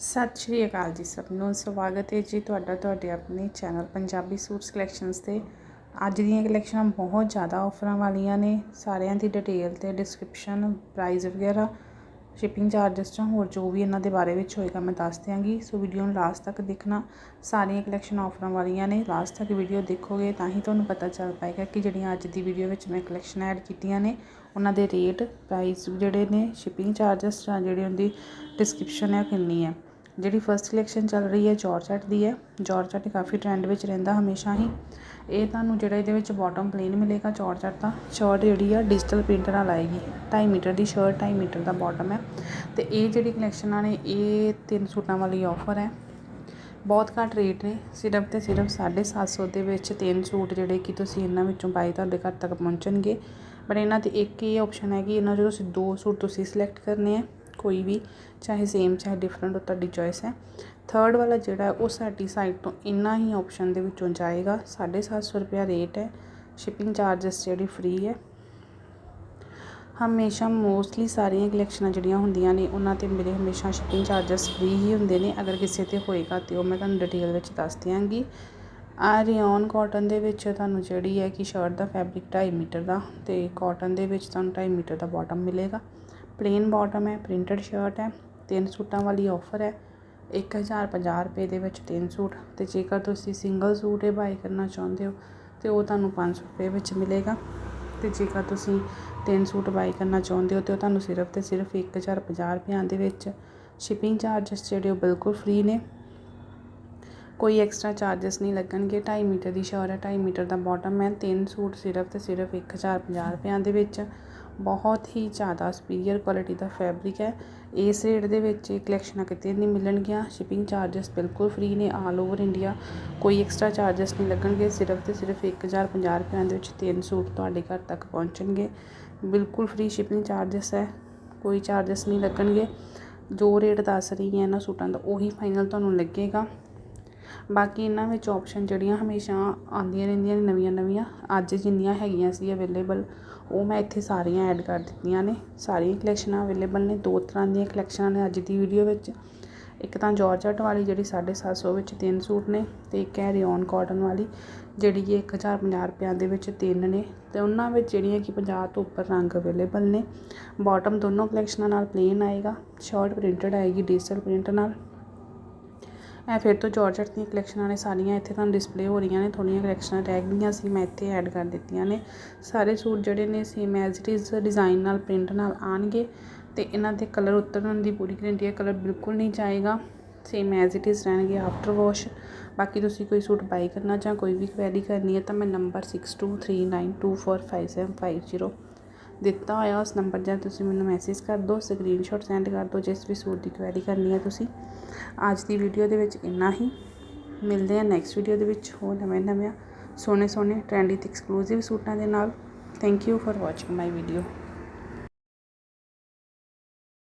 ਸਤਿ ਸ਼੍ਰੀ ਅਕਾਲ ਜੀ ਸਭ ਨੂੰ। ਸਵਾਗਤ ਹੈ ਜੀ ਤੁਹਾਡਾ ਤੁਹਾਡੇ ਆਪਣੇ ਚੈਨਲ ਪੰਜਾਬੀ ਸੂਟਸ ਕਲੈਕਸ਼ਨਸ ਤੇ। ਅੱਜ ਦੀਆਂ ਕਲੈਕਸ਼ਨਾਂ ਬਹੁਤ ਜ਼ਿਆਦਾ ਆਫਰਾਂ ਵਾਲੀਆਂ ਨੇ। ਸਾਰਿਆਂ ਦੀ ਡਿਟੇਲ ਤੇ ਡਿਸਕ੍ਰਿਪਸ਼ਨ ਪ੍ਰਾਈਸ ਵਗੈਰਾ, ਸ਼ਿਪਿੰਗ ਚਾਰजेस ਜਾਂ ਹੋਰ ਜੋ ਵੀ ਇਹਨਾਂ ਦੇ ਬਾਰੇ ਵਿੱਚ ਹੋਏਗਾ ਮੈਂ ਦੱਸ ਦਿਆਂਗੀ। ਸੋ ਵੀਡੀਓ ਨੂੰ ਲਾਸਟ ਤੱਕ ਦੇਖਣਾ। ਸਾਰੀਆਂ ਕਲੈਕਸ਼ਨ ਆਫਰਾਂ ਵਾਲੀਆਂ ਨੇ। ਲਾਸਟ ਤੱਕ ਵੀਡੀਓ ਦੇਖੋਗੇ ਤਾਂ ਹੀ ਤੁਹਾਨੂੰ ਪਤਾ ਚੱਲ ਪਾਏਗਾ ਕਿ ਜਿਹੜੀਆਂ ਅੱਜ ਦੀ ਵੀਡੀਓ ਵਿੱਚ ਮੈਂ ਕਲੈਕਸ਼ਨ ਐਡ ਕੀਤੀਆਂ ਨੇ, ਉਹਨਾਂ ਦੇ ਰੇਟ ਪ੍ਰਾਈਸ ਜਿਹੜੇ ਨੇ, ਸ਼ਿਪਿੰਗ ਚਾਰजेस ਜਾਂ ਜਿਹੜੀ ਉਹਦੀ ਡਿਸਕ੍ਰਿਪਸ਼ਨ ਹੈ ਕਿੰਨੀ ਹੈ ਜਿਹੜੀ ਫਸਟ ਕਲੈਕਸ਼ਨ ਚੱਲ ਰਹੀ ਹੈ ਜਾਰਜਟ ਦੀ ਹੈ। ਜਾਰਜਟ ਕਾਫੀ ਟਰੈਂਡ ਵਿੱਚ ਰਹਿੰਦਾ ਹਮੇਸ਼ਾ ਹੀ। ਇਹ ਤੁਹਾਨੂੰ ਜਿਹੜਾ ਇਹਦੇ ਵਿੱਚ ਬਾਟਮ ਪਲੇਨ ਮਿਲੇਗਾ ਜਾਰਜਟ ਦਾ। ਸ਼ਰਟ ਜਿਹੜੀ ਆ ਡਿਜੀਟਲ ਪ੍ਰਿੰਟ ਨਾਲ ਆਏਗੀ। 2.5 ਮੀਟਰ ਦੀ ਸ਼ਰਟ 2.5 ਮੀਟਰ ਦਾ ਬਾਟਮ ਹੈ। ਤੇ ਇਹ ਜਿਹੜੀ ਕਲੈਕਸ਼ਨਾਂ ਨੇ ਇਹ ਤਿੰਨ ਸੂਟਾਂ ਵਾਲੀ ਆਫਰ ਹੈ। ਬਹੁਤ ਘੱਟ ਰੇਟ ਨੇ। ਸਿਰਫ ਤੇ ਸਿਰਫ 750 ਦੇ ਵਿੱਚ ਤਿੰਨ ਸੂਟ ਜਿਹੜੇ ਕਿ ਤੁਸੀਂ ਇਹਨਾਂ ਵਿੱਚੋਂ ਬਾਈ ਤੁਹਾਡੇ ਘਰ ਤੱਕ ਪਹੁੰਚਣਗੇ। ਪਰ ਇਹਨਾਂ ਤੇ ਇੱਕ ਹੀ ਆਪਸ਼ਨ ਹੈ ਕਿ ਇਹਨਾਂ ਚੋਂ ਤੁਸੀਂ ਦੋ ਸੂਟ ਤੁਸੀਂ ਸਿਲੈਕਟ ਕਰਨੇ ਆ। ਕੋਈ ਵੀ, ਚਾਹੇ ਸੇਮ ਚਾਹੇ ਡਿਫਰੈਂਟ ਉਹ ਤੁਹਾਡੀ ਚੋਇਸ ਹੈ। ਥਰਡ ਵਾਲਾ ਜਿਹੜਾ, ਉਹ ਸਾਡੀ ਸਾਈਟ ਤੋਂ ਇੰਨਾ ਹੀ ਆਪਸ਼ਨ ਦੇ ਵਿੱਚੋਂ ਜਾਏਗਾ। 750 ਰੁਪਿਆ ਰੇਟ ਹੈ। ਸ਼ਿਪਿੰਗ ਚਾਰजेस ਜਿਹੜੀ ਫ੍ਰੀ ਹੈ। ਹਮੇਸ਼ਾ ਮੋਸਟਲੀ ਸਾਰੀਆਂ ਕਲੈਕਸ਼ਨਾਂ ਜਿਹੜੀਆਂ ਹੁੰਦੀਆਂ ਨੇ, ਉਹਨਾਂ ਤੇ ਮੇਰੇ ਹਮੇਸ਼ਾ ਸ਼ਿਪਿੰਗ ਚਾਰजेस ਫ੍ਰੀ ਹੀ ਹੁੰਦੇ ਨੇ। ਅਗਰ ਕਿਸੇ ਤੇ ਹੋਏਗਾ ਤੇ ਉਹ ਮੈਂ ਤੁਹਾਨੂੰ ਡਿਟੇਲ ਵਿੱਚ ਦੱਸ ਦਿਆਂਗੀ। ਆ ਰਿਓਨ ਕਾਟਨ ਦੇ ਵਿੱਚ ਤੁਹਾਨੂੰ ਜਿਹੜੀ ਹੈ ਕਿ ਸ਼ਰਟ ਦਾ ਫੈਬਰਿਕ 2.5 ਮੀਟਰ ਦਾ ਤੇ ਕਾਟਨ ਦੇ ਵਿੱਚ ਤੁਹਾਨੂੰ 2.5 ਮੀਟਰ ਦਾ ਬਾਟਮ ਮਿਲੇਗਾ। ਪਲੇਨ ਬਾਟਮ ਹੈ ਪ੍ਰਿੰਟਡ ਸ਼ਰਟ ਹੈ, ਤਿੰਨ ਸੂਟਾਂ ਵਾਲੀ ਆਫਰ ਹੈ 1050 ਰੁਪਏ ਦੇ ਵਿੱਚ ਤਿੰਨ ਸੂਟ। ਤੇ ਜੇਕਰ ਤੁਸੀਂ ਸਿੰਗਲ ਸੂਟ ਇਹ ਬਾਈ ਕਰਨਾ ਚਾਹੁੰਦੇ ਹੋ, ਤੇ ਉਹ ਤੁਹਾਨੂੰ 500 ਰੁਪਏ ਵਿੱਚ ਮਿਲੇਗਾ। ਤੇ ਜੇਕਰ ਤੁਸੀਂ ਤਿੰਨ ਸੂਟ ਬਾਈ ਕਰਨਾ ਚਾਹੁੰਦੇ ਹੋ, ਤੇ ਉਹ ਤੁਹਾਨੂੰ ਸਿਰਫ ਤੇ ਸਿਰਫ 1050 ਰੁਪਿਆਂ ਦੇ ਵਿੱਚ ਸ਼ਿਪਿੰਗ ਚਾਰजेस ਜਿਹੜੇ ਉਹ ਬਿਲਕੁਲ ਫ੍ਰੀ ਨੇ। ਕੋਈ ਐਕਸਟਰਾ ਚਾਰजेस ਨਹੀਂ ਲੱਗਣਗੇ। 2.5 ਮੀਟਰ ਦੀ ਸ਼ਰਟ ਹੈ 2.5 ਮੀਟਰ ਦਾ ਬਾਟਮ ਹੈ। ਤਿੰਨ ਸੂਟ ਸਿਰਫ ਤੇ ਸਿਰਫ 1050 ਰੁਪਿਆਂ ਦੇ ਵਿੱਚ ਬਹੁਤ ਹੀ ਜ਼ਿਆਦਾ ਸੁਪੀਰੀਅਰ ਕੁਆਲਿਟੀ ਦਾ ਫੈਬਰਿਕ ਹੈ। ਇਸ ਰੇਟ ਦੇ ਵਿੱਚ ਇਹ ਕਲੈਕਸ਼ਨਾਂ ਕਿਤੇ ਨਹੀਂ ਮਿਲਣਗੀਆਂ। ਸ਼ਿਪਿੰਗ ਚਾਰजेस ਬਿਲਕੁਲ ਫ੍ਰੀ ਨੇ ਆਲ ਓਵਰ ਇੰਡੀਆ ਕੋਈ ਐਕਸਟਰਾ ਚਾਰजेस ਨਹੀਂ ਲੱਗਣਗੇ। ਸਿਰਫ ਤੇ ਸਿਰਫ 1050 ਰੁਪਏ ਦੇ ਵਿੱਚ ਤਿੰਨ ਸੂਟ ਤੁਹਾਡੇ ਘਰ ਤੱਕ ਪਹੁੰਚਣਗੇ। ਬਿਲਕੁਲ ਫ੍ਰੀ ਸ਼ਿਪਿੰਗ ਚਾਰजेस ਹੈ। ਕੋਈ ਚਾਰजेस ਨਹੀਂ ਲੱਗਣਗੇ। ਜੋ ਰੇਟ ਦੱਸ ਰਹੀ ਹੈ ਇਹਨਾਂ ਸੂਟਾਂ ਦਾ, ਉਹੀ ਫਾਈਨਲ ਤੁਹਾਨੂੰ ਲੱਗੇਗਾ। ਬਾਕੀ ਇਹਨਾਂ ਵਿੱਚ ਆਪਸ਼ਨ ਜਿਹੜੀਆਂ ਹਮੇਸ਼ਾ ਆਉਂਦੀਆਂ ਰਹਿੰਦੀਆਂ ਨੇ ਨਵੀਆਂ ਨਵੀਆਂ, ਅੱਜ ਜਿੰਨੀਆਂ ਹੈਗੀਆਂ ਸੀ ਅਵੇਲੇਬਲ ਉਹ ਮੈਂ ਇੱਥੇ ਸਾਰੀਆਂ ਐਡ ਕਰ ਦਿੱਤੀਆਂ ਨੇ। ਸਾਰੀਆਂ ਕਲੈਕਸ਼ਨਾਂ ਅਵੇਲੇਬਲ ਨੇ, ਦੋ ਤਰ੍ਹਾਂ ਦੀਆਂ ਕਲੈਕਸ਼ਨਾਂ ਨੇ ਅੱਜ ਦੀ ਵੀਡੀਓ ਵਿੱਚ। ਇੱਕ ਤਾਂ ਜਾਰਜਟ ਵਾਲੀ ਜਿਹੜੀ 750 ਵਿੱਚ ਤਿੰਨ ਸੂਟ ਨੇ ਤੇ ਇੱਕ ਹੈ ਰਿਓਨ ਕਾਟਨ ਵਾਲੀ, ਜਿਹੜੀ ਕਿ 1050 ਰੁਪਿਆਂ ਦੇ ਵਿੱਚ ਤਿੰਨ ਨੇ ਤੇ ਉਹਨਾਂ ਵਿੱਚ ਜਿਹੜੀਆਂ ਕਿ 50 ਤੋਂ ਉੱਪਰ ਰੰਗ ਅਵੇਲੇਬਲ ਨੇ। ਬਾਟਮ ਦੋਨੋਂ ਕਲੈਕਸ਼ਨਾਂ ਨਾਲ ਪਲੇਨ ਆਏਗਾ ਸ਼ਰਟ ਪ੍ਰਿੰਟਡ ਆਏਗੀ ਡਿਜੀਟਲ ਪ੍ਰਿੰਟ ਨਾਲ। ਇਹ ਫਿਰ ਤੋਂ ਜਾਰਜਟ ਦੀਆਂ ਕਲੈਕਸ਼ਨਾਂ ਨੇ ਸਾਰੀਆਂ ਇੱਥੇ ਤੁਹਾਨੂੰ ਡਿਸਪਲੇ ਹੋ ਰਹੀਆਂ ਨੇ ਥੋੜੀਆਂ ਕਲੈਕਸ਼ਨਾਂ ਰਹਿ ਗਈਆਂ ਸੀ, ਮੈਂ ਇੱਥੇ ਐਡ ਕਰ ਦਿੱਤੀਆਂ ਨੇ। ਸਾਰੇ ਸੂਟ ਜਿਹੜੇ ਨੇ same as it is design ਨਾਲ ਪ੍ਰਿੰਟ ਨਾਲ ਆਣਗੇ ਤੇ ਇਹਨਾਂ ਦੇ ਕਲਰ ਉਤਰਨ ਦੀ ਪੂਰੀ ਗਰੰਟੀ ਹੈ ਕਲਰ ਬਿਲਕੁਲ ਨਹੀਂ ਜਾਏਗਾ। ਸੇਮ ਐਜ਼ ਇਟ ਇਜ਼ ਰਹਿਣਗੇ ਆਫਟਰ ਵਾਸ਼ ਬਾਕੀ ਤੁਸੀਂ ਕੋਈ ਸੂਟ ਬਾਈ ਕਰਨਾ ਜਾਂ ਕੋਈ ਵੀ ਕੁਐਰੀ ਕਰਨੀ ਹੈ ਤਾਂ ਮੈਂ ਨੰਬਰ 6239245750 ਦਿੱਤਾ ਹੋਇਆ ਉਸ ਨੰਬਰ 'ਤੇ ਤੁਸੀਂ ਮੈਨੂੰ ਮੈਸੇਜ ਕਰ ਦਿਓ ਸਕਰੀਨਸ਼ਾਟ ਸੈਂਡ ਕਰ ਦਿਓ, ਜਿਸ ਵੀ ਸੂਟ ਦੀ ਕੁਐਰੀ ਕਰਨੀ ਹੈ ਤੁਸੀਂ। ਅੱਜ ਦੀ ਵੀਡੀਓ ਦੇ ਵਿੱਚ ਇੰਨਾ ਹੀ। ਮਿਲਦੇ ਆ ਨੈਕਸਟ ਵੀਡੀਓ ਦੇ ਵਿੱਚ ਹੋਰ ਨਵੇਂ ਨਵੇਂ ਸੋਹਣੇ ਸੋਹਣੇ ਟ੍ਰੈਂਡੀ ਤੇ ਐਕਸਕਲੂਸਿਵ ਸੂਟਾਂ ਦੇ ਨਾਲ। Thank you for watching my video